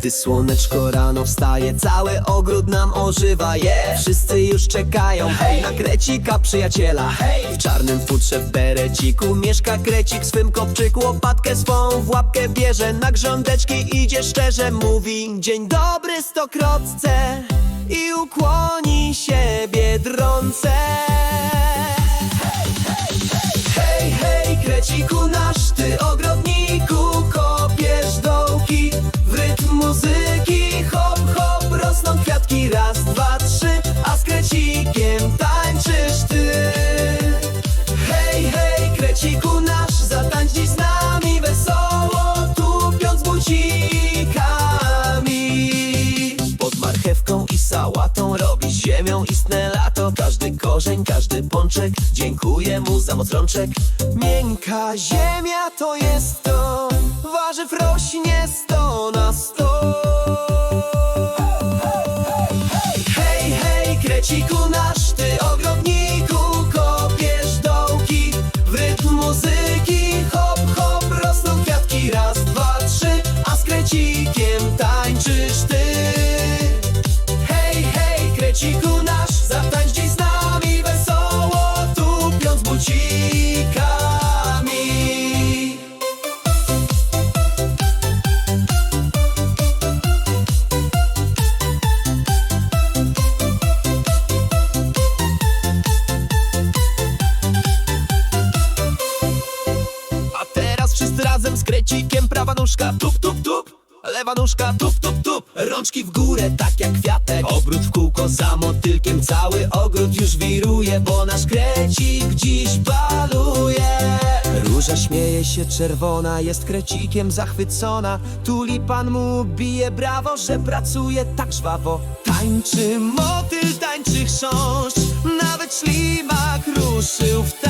Gdy słoneczko rano wstaje, cały ogród nam ożywa. Yeah. Wszyscy już czekają, hej, na krecika przyjaciela. Hej. W czarnym futrze w bereciku mieszka krecik. Swym kopczyku Łopatkę swą w łapkę bierze, na grządeczki idzie szczerze Mówi dzień dobry stokrotce. I ukłoni się biedronce kwiatki Raz, dwa, trzy, a z krecikiem tańczysz ty. Hej, hej, kreciku nasz Zatańcz dziś z nami wesoło Tupiąc bucikami. Pod marchewką i sałatą Robi ziemią istne lato. Każdy korzeń, każdy pączek Dziękuję mu za moc rączek. Miękka ziemia to jest to Warzyw rośnie sto hej, kreciku nasz Ty ogrodniku Kopiesz dołki. W rytm muzyki Hop, hop, rosną kwiatki. Raz, dwa, trzy A z krecikiem tańczysz ty razem z krecikiem Prawa nóżka. Tup, tup, tup. Lewa nóżka. Tup, tup, tup. Rączki w górę, tak jak kwiatek. Obrót w kółko za motylkiem. Cały ogród już wiruje Bo nasz krecik dziś baluje. Róża śmieje się czerwona Jest krecikiem zachwycona. Tulipan mu bije brawo Że pracuje tak żwawo. Tańczy motyl, tańczy chrząszcz Nawet ślimak ruszył w tańcu